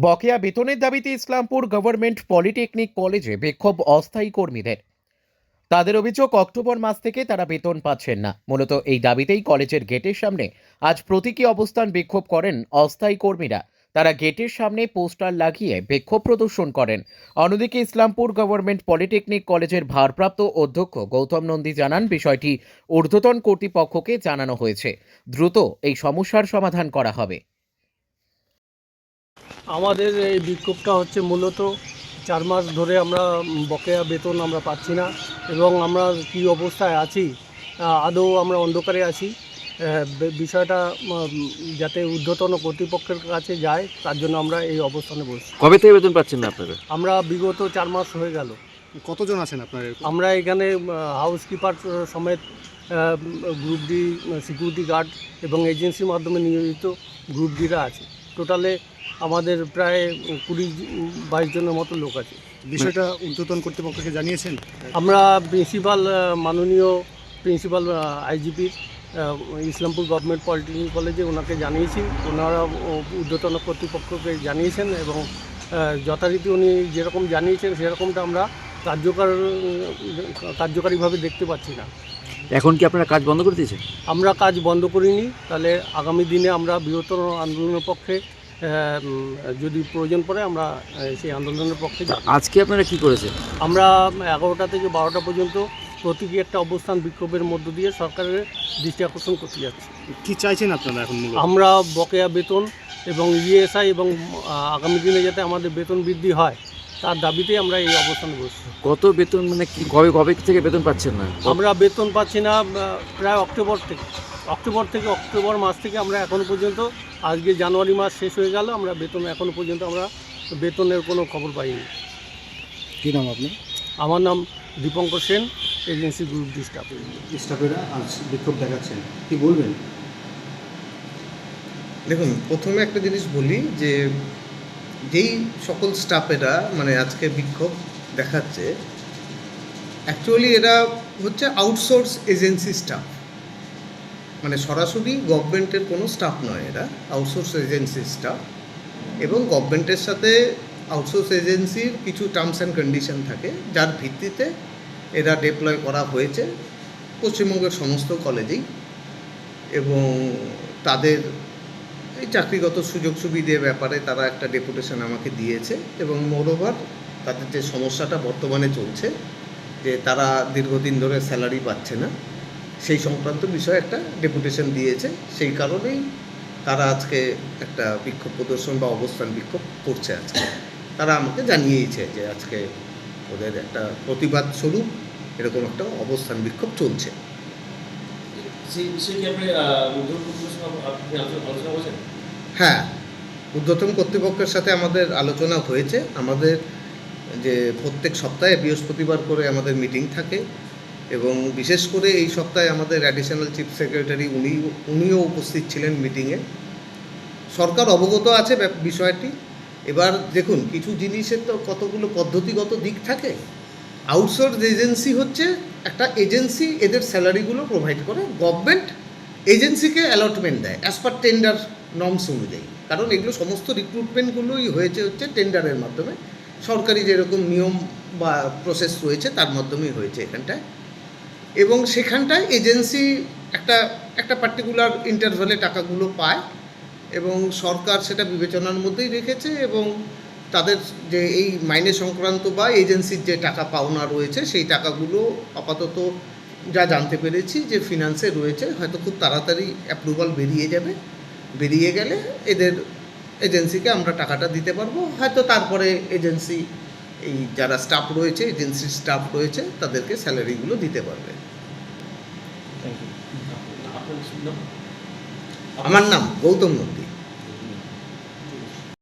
বকেয়া বেতনের দাবিতে ইসলামপুর গভর্নমেন্ট পলিটেকনিক কলেজে বিক্ষোভ অস্থায়ী কর্মীদের। তাদের অভিযোগ, অক্টোবর মাস থেকে তারা বেতন পাচ্ছেন না। মূলত এই দাবিতেই কলেজের গেটের সামনে আজ প্রতীকী অবস্থান বিক্ষোভ করেন অস্থায়ী কর্মীরা। তারা গেটের সামনে পোস্টার লাগিয়ে বিক্ষোভ প্রদর্শন করেন। অন্যদিকে ইসলামপুর গভর্নমেন্ট পলিটেকনিক কলেজের ভারপ্রাপ্ত অধ্যক্ষ গৌতম নন্দী জানান, বিষয়টি ঊর্ধ্বতন কর্তৃপক্ষকে জানানো হয়েছে। দ্রুত এই সমস্যার সমাধান করা হবে। আমাদের এই বিক্ষোভটা হচ্ছে মূলত চার মাস ধরে আমরা বকেয়া বেতন আমরা পাচ্ছি না এবং আমরা কী অবস্থায় আছি আদৌ আমরা অন্ধকারে আছি বিষয়টা যাতে ঊর্ধ্বতন কর্তৃপক্ষের কাছে যায় তার জন্য আমরা এই অবস্থানে বসছি। কবে থেকে বেতন পাচ্ছেন না আপনারা? আমরা বিগত চার মাস হয়ে গেল। কতজন আছেন আপনার? আমরা এখানে হাউসকিপার সমেত গ্রুপ ডি সিকিউরিটি গার্ড এবং এজেন্সির মাধ্যমে নিয়োজিত গ্রুপ ডিরা আছে। টোটালে আমাদের প্রায় কুড়ি বাইশ জনের মতো লোক আছে। বিষয়টা ঊর্ধ্বতন কর্তৃপক্ষকে জানিয়েছেন? আমরা প্রিন্সিপাল মাননীয় প্রিন্সিপাল আইজিপির ইসলামপুর গভর্নমেন্ট পলিটেকনিক কলেজে ওনাকে জানিয়েছি। ওনারা ঊর্ধ্বতন কর্তৃপক্ষকে জানিয়েছেন এবং যথারীতি উনি যেরকম জানিয়েছেন সেরকমটা আমরা কার্যকর কার্যকারীভাবে দেখতে পাচ্ছি না। এখন কি আপনারা কাজ বন্ধ করে দিয়েছেন? আমরা কাজ বন্ধ করিনি। তাহলে আগামী দিনে আমরা বৃহত্তর আন্দোলনের পক্ষে যদি প্রয়োজন পড়ে আমরা সেই আন্দোলনের পক্ষে যাব। আজকে আপনারা কি করেছেন? আমরা এগারোটা থেকে বারোটা পর্যন্ত প্রতীকী একটা অবস্থান বিক্ষোভের মধ্য দিয়ে সরকারের দৃষ্টি আকর্ষণ করতে যাচ্ছি। কি চাইছেন আপনারা এখন আমরা বকেয়া বেতন এবং ইএসআই এবং আগামী দিনে যাতে আমাদের বেতন বৃদ্ধি হয় তার দাবিতেই আমরা এই অবস্থানে বসছি। কত বেতন মানে কি কবে কবে থেকে বেতন পাচ্ছেন না? আমরা বেতন পাচ্ছি না প্রায় অক্টোবর থেকে। অক্টোবর থেকে অক্টোবর মাস থেকে আমরা এখনও পর্যন্ত আজকে জানুয়ারি মাস শেষ হয়ে গেল আমরা বেতন এখনও পর্যন্ত আমরা বেতনের কোনো খবর পাইনি। কি নাম আপনার? আমার নাম Dipankar Sen agency group D staff. স্টাফেরা আজ বিক্ষোভ দেখাচ্ছেন। কি বলবেন? দেখুন প্রথমে একটা জিনিস বলি যে যেই সকল স্টাফেরা মানে আজকে বিক্ষোভ দেখাচ্ছে অ্যাকচুয়ালি এরা হচ্ছে আউটসোর্স এজেন্সি স্টাফ মানে সরাসরি গভর্নমেন্টের কোনো স্টাফ নয় এরা আউটসোর্স এজেন্সি স্টাফ এবং গভর্নমেন্টের সাথে আউটসোর্স এজেন্সির কিছু টার্মস অ্যান্ড কন্ডিশন থাকে, যার ভিত্তিতে এরা ডিপ্লয় করা হয়েছে পশ্চিমবঙ্গের সমস্ত কলেজেই এবং তাদের এই চাকরিগত সুযোগ সুবিধের ব্যাপারে তারা একটা ডেপুটেশন আমাকে দিয়েছে এবং মোরওভার তাদের যে সমস্যাটা বর্তমানে চলছে, যে তারা দীর্ঘদিন ধরে স্যালারি পাচ্ছে না, সেই সংক্রান্ত বিষয়ে একটা ডেপুটেশন দিয়েছে। সেই কারণেই তারা আজকে একটা বিক্ষোভ প্রদর্শন বা অবস্থান বিক্ষোভ করছে আজকে। তারা আমাকে জানিয়েছে যে আজকে ওদের একটা প্রতিবাদ স্বরূপ, এরকম একটা অবস্থান বিক্ষোভ চলছে। হ্যাঁ ঊর্ধ্বতন কর্তৃপক্ষের সাথে আমাদের আলোচনা হয়েছে। আমাদের যে প্রত্যেক সপ্তাহে বৃহস্পতিবার করে আমাদের মিটিং থাকে এবং বিশেষ করে এই সপ্তাহে আমাদের অ্যাডিশনাল চিফ সেক্রেটারি উনি, উনিও উপস্থিত ছিলেন মিটিংয়ে। সরকার অবগত আছে বিষয়টি। এবার দেখুন, কিছু জিনিসের তো কতগুলো পদ্ধতিগত দিক থাকে। আউটসোর্স এজেন্সি হচ্ছে একটা এজেন্সি এদের স্যালারিগুলো প্রোভাইড করে। গভর্নমেন্ট এজেন্সিকে অ্যালটমেন্ট দেয় অ্যাজ পার টেন্ডার নর্মস অনুযায়ী। কারণ এগুলো সমস্ত রিক্রুটমেন্টগুলোই হয়েছে হচ্ছে টেন্ডারের মাধ্যমে। সরকারি যেরকম নিয়ম বা প্রসেস রয়েছে, তার মাধ্যমেই হয়েছে এখানটায়। এবং সেখানটায় এজেন্সি একটা একটা পার্টিকুলার ইন্টারভ্যালে টাকাগুলো পায় এবং সরকার সেটা বিবেচনার মধ্যেই রেখেছে এবং তাদের যে এই মাইনে সংক্রান্ত বা এজেন্সির যে টাকা পাওনা রয়েছে সেই টাকাগুলো আপাতত যা জানতে পেরেছি যে ফিনান্সে রয়েছে হয়তো খুব তাড়াতাড়ি অ্যাপ্রুভাল বেরিয়ে যাবে। বেরিয়ে গেলে এদের এজেন্সিকে আমরা টাকাটা দিতে পারব। হয়তো তারপরে এজেন্সি এই যারা স্টাফ রয়েছে এজেন্সির স্টাফ রয়েছে তাদেরকে স্যালারিগুলো দিতে পারবে। আমার নাম গৌতম নন্দী।